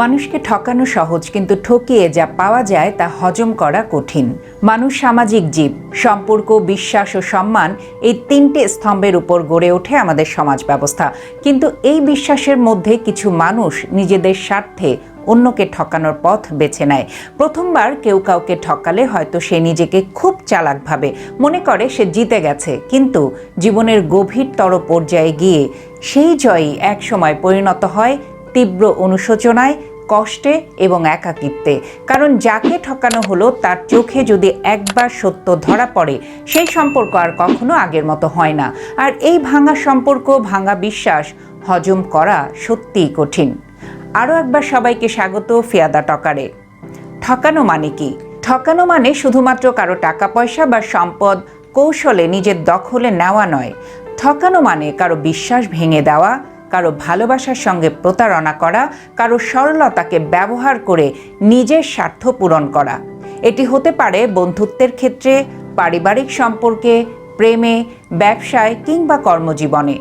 মানুষকে ঠকানো সহজ, কিন্তু ঠকিয়ে যা পাওয়া যায় তা হজম করা কঠিন। মানুষ সামাজিক জীব, সম্পর্ক, বিশ্বাস ও সম্মান এই তিনটে স্তম্ভের উপর গড়ে ওঠে আমাদের সমাজ ব্যবস্থা। কিন্তু এই বিশ্বাসের মধ্যে কিছু মানুষ নিজেদের স্বার্থে অন্যকে ঠকানোর পথ বেছে নেয়। প্রথমবার কেউ কাউকে ঠকালে হয়তো সে নিজেকে খুব চালাক ভাবে, মনে করে সে জিতে গেছে, কিন্তু জীবনের গভীরতর পর্যায়ে গিয়ে সেই জয়ই একসময় পরিণত হয় তীব্র অনুশোচনায়, কষ্টে এবং একাকিত্বে। কারণ যাকে ঠকানো হলো, তার চোখে যদি একবার সত্য ধরা পড়ে, সেই সম্পর্ক আর কখনো আগের মতো হয় না। আর এই ভাঙা সম্পর্ক, ভাঙা বিশ্বাস হজম করা সত্যিই কঠিন। আরও একবার সবাইকে স্বাগত ফিয়াদা টকারে। ঠকানো মানে কি? ঠকানো মানে শুধুমাত্র কারও টাকা পয়সা বা সম্পদ, কৌশলে নিজের দখলে নেওয়া নয়। ঠকানো মানে কারও বিশ্বাস ভেঙে দেওয়া কারও ভালোবাসার সঙ্গে প্রতারণা করা, কারও সরলতাকে ব্যবহার করে নিজের স্বার্থ পূরণ করা। এটি হতে পারে বন্ধুত্বের ক্ষেত্রে, পারিবারিক সম্পর্কে, প্রেমে, ব্যবসায় কিংবা কর্মজীবনে।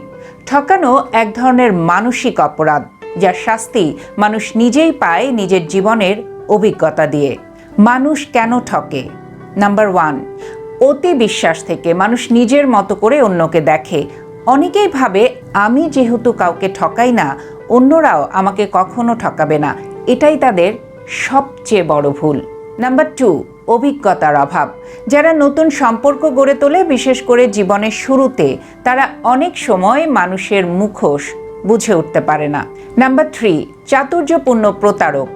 ঠকানো এক ধরনের মানসিক অপরাধ যার শাস্তি মানুষ নিজেই পায় নিজের জীবনের অভিজ্ঞতা দিয়ে। মানুষ কেন ঠকে? নাম্বার ওয়ান, অতি বিশ্বাস থেকে মানুষ নিজের মতো করে অন্যকে দেখে অনেকেই ভাবে, আমি যেহেতু কাউকে ঠকাই না, অন্যরাও আমাকে কখনো ঠকাবে না। এটাই তাদের সবচেয়ে বড় ভুল। নাম্বার টু, অভিজ্ঞতার অভাব। যারা নতুন সম্পর্ক গড়ে তোলে, বিশেষ করে জীবনের শুরুতে, তারা অনেক সময় মানুষের মুখোশ বুঝে উঠতে পারে না। নাম্বার থ্রি, চাতুর্যপূর্ণ প্রতারক।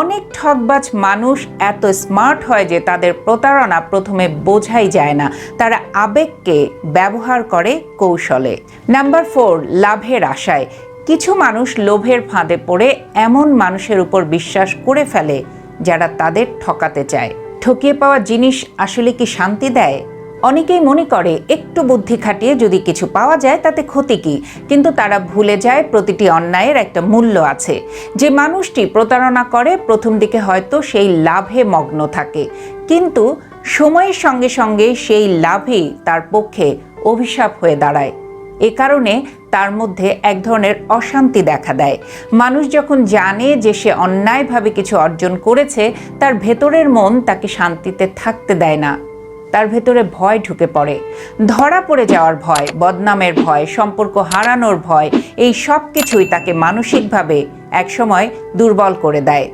অনেক ঠকবাজ মানুষ এত স্মার্ট হয় যে তাদের প্রতারণা প্রথমে বোঝাই যায় না। তারা আবেগকে ব্যবহার করে কৌশলে। নাম্বার ফোর, লাভের আশায়। কিছু মানুষ লোভের ফাঁদে পড়ে এমন মানুষের উপর বিশ্বাস করে ফেলে যারা তাদের ঠকাতে চায়। ঠকিয়ে পাওয়া জিনিস আসলে কি শান্তি দেয়? অনেকেই মনে করে একটু বুদ্ধি খাটিয়ে যদি কিছু পাওয়া যায় তাতে ক্ষতি কি? কিন্তু তারা ভুলে যায় প্রতিটি অন্যায়ের একটা মূল্য আছে। যে মানুষটি প্রতারণা করে, প্রথম দিকে হয়তো সেই লাভে মগ্ন থাকে। কিন্তু সময়ের সঙ্গে সঙ্গে সেই লাভই তার পক্ষে অভিশাপ হয়ে দাঁড়ায়। এ কারণে তার মধ্যে এক ধরনের অশান্তি দেখা দেয়। মানুষ যখন জানে যে সে অন্যায়ভাবে কিছু অর্জন করেছে, তার ভেতরের মন তাকে শান্তিতে থাকতে দেয় না। তার ভেতরে ভয় ঢুকে পড়ে। ধরা পড়ে যাওয়ার ভয়, বদনামের ভয়, সম্পর্ক হারানোর ভয়, এই সব কিছুই তাকে মানসিকভাবে একসময় দুর্বল করে দেয়।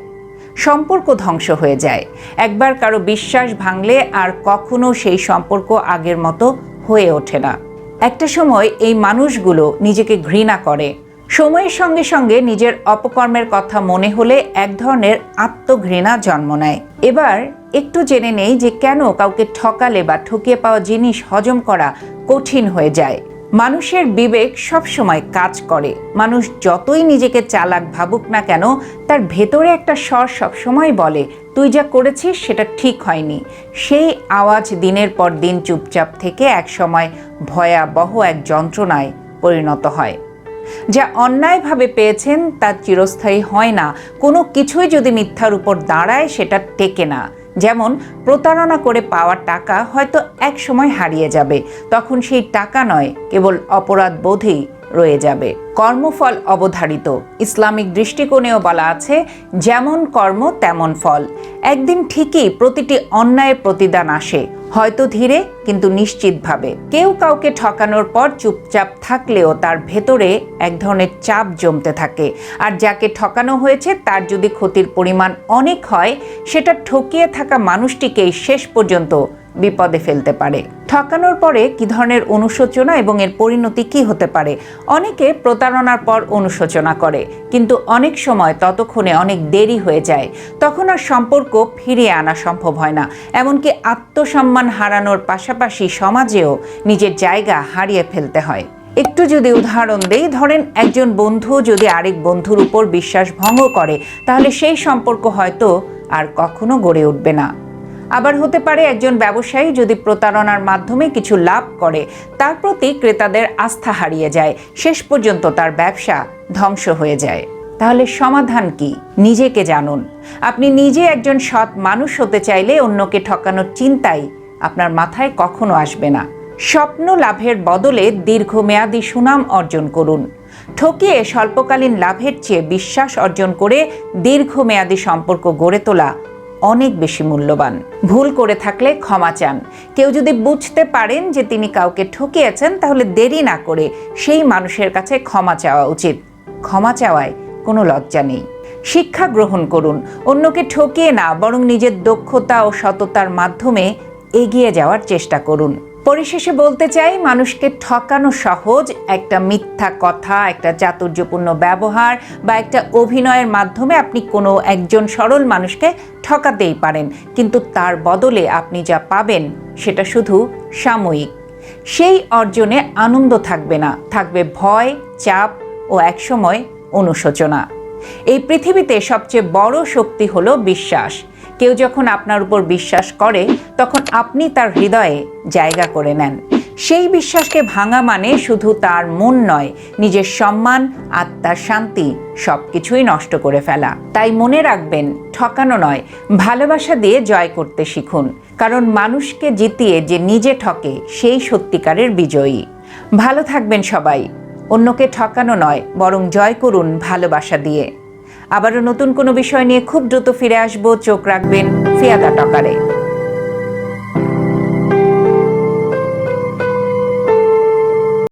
সম্পর্ক ধ্বংস হয়ে যায়। একবার কারও বিশ্বাস ভাঙলে আর কখনো সেই সম্পর্ক আগের মতো হয়ে ওঠে না। একটা সময় এই মানুষগুলো নিজেকে ঘৃণা করে। সময়ের সঙ্গে সঙ্গে নিজের অপকর্মের কথা মনে হলে এক ধরনের আত্মঘৃণা জন্ম নেয়। এবার একটু জেনে নেই যে কেন কাউকে ঠকালে বা ঠকিয়ে পাওয়া জিনিস হজম করা কঠিন হয়ে যায়। মানুষের বিবেক সবসময় কাজ করে। মানুষ যতই নিজেকে চালাক ভাবুক না কেন, তার ভেতরে একটা স্বর সবসময় বলে, তুই যা করেছিস সেটা ঠিক হয়নি। সেই আওয়াজ দিনের পর দিন চুপচাপ থেকে একসময় ভয়াবহ এক যন্ত্রণায় পরিণত হয়। যা অন্যায়ভাবে পেয়েছেন তা চিরস্থায়ী হয় না। কোনো কিছুই যদি মিথ্যার উপর দাঁড়ায়, সেটা টেকে না। যেমন, প্রতারণা করে পাওয়া টাকা হয়তো এক সময় হারিয়ে যাবে। তখন সেই টাকা নয়, কেবল অপরাধ বোধেই। রয়ে যাবে। কর্মফল অবধারিত। ইসলামিক দৃষ্টিকোণেও বলা আছে, যেমন কর্ম তেমন ফল। একদিন ঠিকই প্রতিটি অন্যায়ের প্রতিদান আসে। হয়তো ধীরে, কিন্তু নিশ্চিতভাবে। কেউ কাউকে ঠকানোর পর চুপচাপ থাকলেও তার ভেতরে এক ধরনের চাপ জমতে থাকে। আর যাকে ঠকানো হয়েছে, তার যদি ক্ষতির পরিমাণ অনেক হয়, সেটা ঠকিয়ে থাকা মানুষটিকেই শেষ পর্যন্ত বিপদে ফেলতে পারে। ঠকানোর পরে কি ধরনের অনুশোচনা এবং এর পরিণতি কি হতে পারে? অনেকে প্রতারণার পর অনুশোচনা করে, কিন্তু অনেক সময় ততক্ষণে অনেক দেরি হয়ে যায়। তখন আর সম্পর্ক ফিরিয়ে আনা সম্ভব হয় না। এমনকি আত্মসম্মান হারানোর পাশাপাশি সমাজেও নিজের জায়গা হারিয়ে ফেলতে হয়। একটু যদি উদাহরণ দেই, ধরেন একজন বন্ধু যদি আরেক বন্ধুর উপর বিশ্বাস ভঙ্গ করে, তাহলে সেই সম্পর্ক হয়তো আর কখনো গড়ে উঠবে না। আবার হতে পারে একজন ব্যবসায়ী যদি প্রতারণার মাধ্যমে কিছু লাভ করে, তার প্রতি ক্রেতাদের আস্থা হারিয়ে যায়, শেষ পর্যন্ত তার ব্যবসা ধ্বংস হয়ে যায়। তাহলে সমাধান কি? নিজেকে জানুন। আপনি নিজে একজন সৎ মানুষ হতে চাইলে অন্যকে ঠকানোর চিন্তাই আপনার মাথায় কখনো আসবে না। স্বপ্ন লাভের বদলে দীর্ঘমেয়াদী সুনাম অর্জন করুন। ঠকিয়ে স্বল্পকালীন লাভের চেয়ে বিশ্বাস অর্জন করে দীর্ঘমেয়াদী সম্পর্ক গড়ে তোলা অনেক বেশি মূল্যবান। ভুল করে থাকলে ক্ষমা চান। কেউ যদি বুঝতে পারেন যে তিনি কাউকে ঠকিয়েছেন, তাহলে দেরি না করে সেই মানুষের কাছে ক্ষমা চাওয়া উচিত। ক্ষমা চাওয়ায় কোনো লজ্জা নেই। শিক্ষা গ্রহণ করুন। অন্যকে ঠকিয়ে না, বরং নিজের দক্ষতা ও সততার মাধ্যমে এগিয়ে যাওয়ার চেষ্টা করুন। পরিশেষে বলতে চাই, মানুষকে ঠকানো সহজ, একটা মিথ্যা কথা, একটা চাতুর্যপূর্ণ ব্যবহার বা একটা অভিনয়ের মাধ্যমে আপনি কোনো একজন সরল মানুষকে ঠকাতেই পারেন। কিন্তু তার বদলে আপনি যা পাবেন, সেটা শুধু সাময়িক। সেই অর্জনে আনন্দ থাকবে না, থাকবে ভয়, চাপ ও একসময় অনুশোচনা। এই পৃথিবীতে সবচেয়ে বড় শক্তি হলো বিশ্বাস। কেউ যখন আপনার উপর বিশ্বাস করে, তখন আপনি তার হৃদয়ে জায়গা করে নেন। সেই বিশ্বাসকে ভাঙা মানে শুধু তার মন নয়, নিজের সম্মান, আত্মার শান্তি সব কিছুই নষ্ট করে ফেলা। তাই মনে রাখবেন, ঠকানো নয়, ভালোবাসা দিয়ে জয় করতে শিখুন। কারণ মানুষকে জিতিয়ে যে নিজে ঠকে, সেই সত্যিকারের বিজয়ী। ভালো থাকবেন সবাই। অন্যকে ঠকানো নয়, বরং জয় করুন ভালোবাসা দিয়ে। আবারও নতুন কোনো বিষয় নিয়ে খুব দ্রুত ফিরে আসব। চোখ রাখবেন ফিয়াদা টকারে।